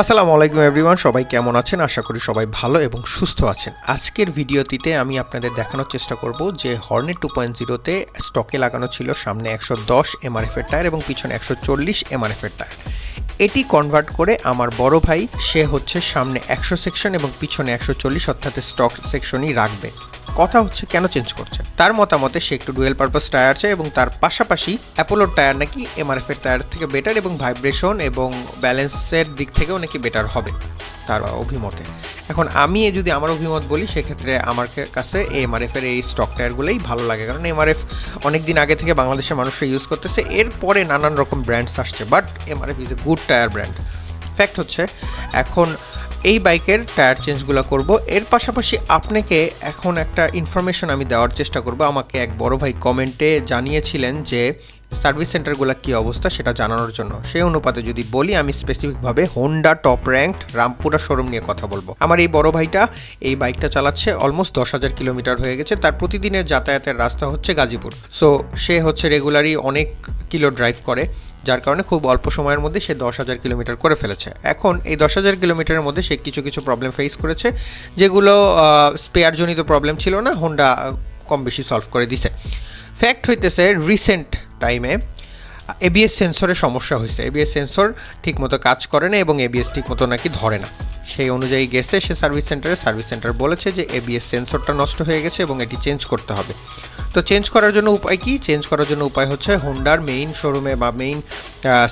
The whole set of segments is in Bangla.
আসসালামু আলাইকুম এভরিওয়ান সবাই কেমন আছেন? আশা করি সবাই ভালো এবং সুস্থ আছেন। আজকের ভিডিওটিতে আমি আপনাদের দেখানোর চেষ্টা করব যে হর্নেট টু পয়েন্ট জিরোতে স্টকে লাগানো ছিল সামনে একশো দশ এমআরএফ এর টায়ার এবং পিছনে একশো চল্লিশ এমআরএফ এর টায়ার এটি কনভার্ট করে আমার বড় ভাই, সে হচ্ছে সামনে একশো সেকশন এবং পিছনে একশো চল্লিশ অর্থাৎ স্টক সেকশনই রাখবে। কথা হচ্ছে কেন চেঞ্জ করছে? তার মতামতে সে একটু ডুয়েল পারপাস টায়ার চায় এবং তার পাশাপাশি অ্যাপোলোর টায়ার নাকি এমআরএফ এর টায়ার থেকে বেটার এবং ভাইব্রেশন এবং ব্যালেন্সের দিক থেকেও নাকি বেটার হবে। তার অভিমতে। এখন আমি যদি আমার অভিমত বলি, সেক্ষেত্রে আমার কাছে এমআরএফ এর এই স্টক টায়ারগুলোই ভালো লাগে। কারণ এমআরএফ অনেক দিন আগে থেকে বাংলাদেশের মানুষরা ইউজ করতেছে। এরপরে নানান রকম ব্র্যান্ডস আসছে। But MRF is a good tyre brand fact হচ্ছে, এখন এই বাইকের টায়ার চেঞ্জগুলো করব। এর পাশাপাশি আপনাকে এখন একটা ইনফরমেশন আমি দেওয়ার চেষ্টা করব। আমাকে এক বড় ভাই কমেন্টে জানিয়েছিলেন যে, সার্ভিস সেন্টারগুলো কী অবস্থা সেটা জানানোর জন্য। সেই অনুপাতে যদি বলি, আমি স্পেসিফিকভাবে Honda top ranked Rampura showroom নিয়ে কথা বলব। আমার এই বড় ভাইটা এই বাইকটা চালাচ্ছে অলমোস্ট দশ হাজার কিলোমিটার হয়ে গেছে। তার প্রতিদিনের যাতায়াতের রাস্তা হচ্ছে গাজীপুর। সো সে হচ্ছে রেগুলারই অনেক কিলো ড্রাইভ করে। যার কারণে খুব অল্প সময়ের মধ্যে সে দশ হাজার কিলোমিটার করে ফেলেছে। এখন এই দশ হাজার কিলোমিটারের মধ্যে সে কিছু কিছু প্রবলেম ফেস করেছে, যেগুলো স্পেয়ারজনিত প্রবলেম ছিল না হোন্ডা কম বেশি সলভ করে দিছে। ফ্যাক্ট হইতেছে রিসেন্ট টাইমে এবিএস সেন্সরের সমস্যা হয়েছে এবিএস সেন্সর ঠিকমতো কাজ করে না এবং এবিএস ঠিকমতো নাকি ধরে না। সেই অনুযায়ী গেছে, সে সার্ভিস সেন্টারে, সার্ভিস সেন্টার বলেছে যে এবিএস সেন্সরটা নষ্ট হয়ে গেছে এবং এটি চেঞ্জ করতে হবে। তো চেঞ্জ করার জন্য উপায় কি? চেঞ্জ করার জন্য উপায় হচ্ছে হোন্ডার মেইন শোরুমে বা মেইন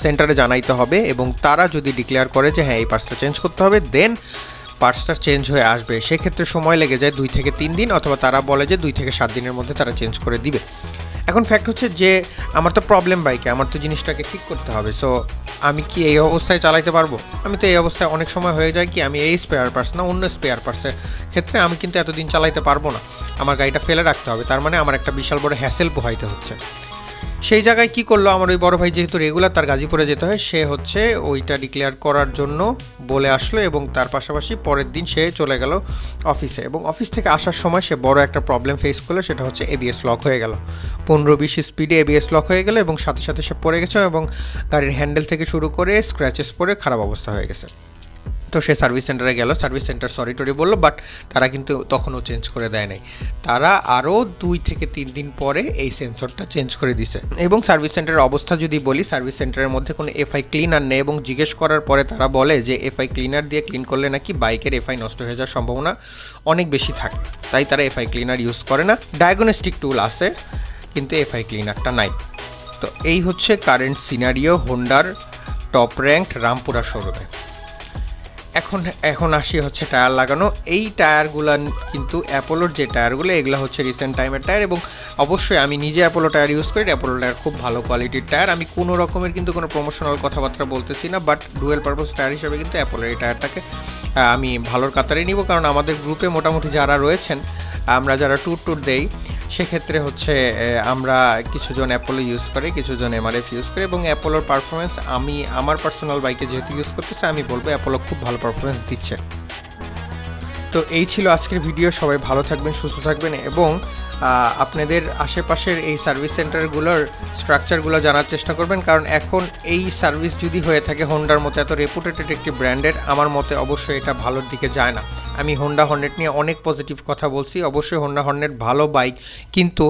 সেন্টারে জানাইতে হবে এবং তারা যদি ডিক্লেয়ার করে যে হ্যাঁ এই পার্টসটা চেঞ্জ করতে হবে দেন পার্টসটা চেঞ্জ হয়ে আসবে। সেক্ষেত্রে সময় লেগে যায় দুই থেকে তিন দিন অথবা তারা বলে যে দুই থেকে সাত দিনের মধ্যে তারা চেঞ্জ করে দিবে। এখন ফ্যাক্ট হচ্ছে যে আমার তো প্রবলেম বাইকে আমার তো জিনিসটাকে ঠিক করতে হবে। সো আমি কি এই অবস্থায় চালাইতে পারব? আমি তো এই অবস্থায় অনেক সময় হয়ে যায় কি আমি এই স্পেয়ার পার্টস না অন্য স্পেয়ার পার্টসের ক্ষেত্রে আমি কিন্তু এতদিন চালাইতে পারব না। আমার গাড়িটা ফেলে রাখতে হবে, তার মানে আমার একটা বিশাল বড় হ্যাসেল পোহাইতে হচ্ছে। সেই জায়গায় কি করল? আমার ওই বড় ভাই যেহেতু রেগুলার তার গাজীপুরে যেতে হয়, সে হচ্ছে ওইটা ডিক্লেয়ার করার জন্য বলে আসলো এবং তার পাশাপাশি পরের দিন সে চলে গেল অফিসে এবং অফিস থেকে আসার সময় সে বড় একটা প্রবলেম ফেস করল, সেটা হচ্ছে এবিএস লক হয়ে গেল। পনেরো বিশ স্পিডে এবিএস লক হয়ে গেল এবং সাথে সাথে সে পড়ে গেছে এবং গাড়ির হ্যান্ডেল থেকে শুরু করে স্ক্র্যাচেস পরে খারাপ অবস্থা হয়ে গেছে। তো সে সার্ভিস সেন্টারে গেল। সার্ভিস সেন্টার সরি টরি বলল বাট তারা কিন্তু তখনও চেঞ্জ করে দেয় নাই। তারা আরও দুই থেকে তিন দিন পরে এই সেন্সরটা চেঞ্জ করে দিছে। এবং সার্ভিস সেন্টারের অবস্থা যদি বলি সার্ভিস সেন্টারের মধ্যে কোনো এফআই ক্লিনার নেই এবং জিজ্ঞেস করার পরে তারা বলে যে এফআই ক্লিনার দিয়ে ক্লিন করলে নাকি বাইকের এফআই নষ্ট হয়ে যাওয়ার সম্ভাবনা অনেক বেশি থাকে। তাই তারা এফআই ক্লিনার ইউজ করে না। ডায়াগনস্টিক টুল আছে, কিন্তু এফআই ক্লিনারটা নাই। তো এই হচ্ছে কারেন্ট সিনারিও হোন্ডার টপ র্যাঙ্ক রামপুরা শোরুমে এখন এখন আসি হচ্ছে টায়ার লাগানো। এই টায়ারগুলো কিন্তু অ্যাপোলোর যে টায়ারগুলো, এগুলো হচ্ছে রিসেন্ট টাইমের টায়ার এবং অবশ্যই আমি নিজে অ্যাপোলো টায়ার ইউজ করি। অ্যাপোলো টায়ার খুব ভালো কোয়ালিটির টায়ার। আমি কোনো রকমের কিন্তু কোনো প্রমোশনাল কথাবার্তা বলতেছি না বাট ডুয়েল পারপাস টায়ার হিসেবে কিন্তু অ্যাপোলোর এই টায়ারটাকে আমি ভালোর কাতারে নিব। কারণ আমাদের গ্রুপে মোটামুটি যারা রয়েছেন, আমরা যারা ট্যুর ট্যুর দেই সেক্ষেত্রে হচ্ছে আমরা কিছুজন অ্যাপোলো ইউজ করে, কিছুজন এম আর এফ ইউজ করে এবং অ্যাপোলোর পারফরমেন্স আমি, আমার পার্সোনাল বাইকে যেহেতু ইউজ করতেছি, আমি বলব অ্যাপোলো খুব ভালো পারফরমেন্স দিচ্ছে। তো এই ছিল আজকের ভিডিও। সবাই ভালো থাকবেন, সুস্থ থাকবেন এবং আপনাদের আশেপাশের এই সার্ভিস সেন্টারগুলোর স্ট্রাকচারগুলো জানার চেষ্টা করবেন। কারণ এখন এই সার্ভিস যদি হয়ে থাকে হোন্ডার মতো, এত রেপুটেটেড একটি ব্র্যান্ডের, আমার মতে অবশ্যই এটা ভালোর দিকে যায় না। আমি হোন্ডা হর্নেট নিয়ে অনেক পজিটিভ কথা বলছি। অবশ্যই হোন্ডা হর্নেট ভালো বাইক কিন্তু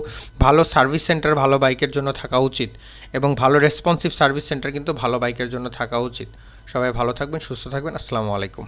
ভালো সার্ভিস সেন্টার, ভালো বাইকের জন্য থাকা উচিত এবং ভালো রেসপন্সিভ সার্ভিস সেন্টার কিন্তু ভালো বাইকের জন্য থাকা উচিত। সবাই ভালো থাকবেন, সুস্থ থাকবেন। আসসালামু আলাইকুম।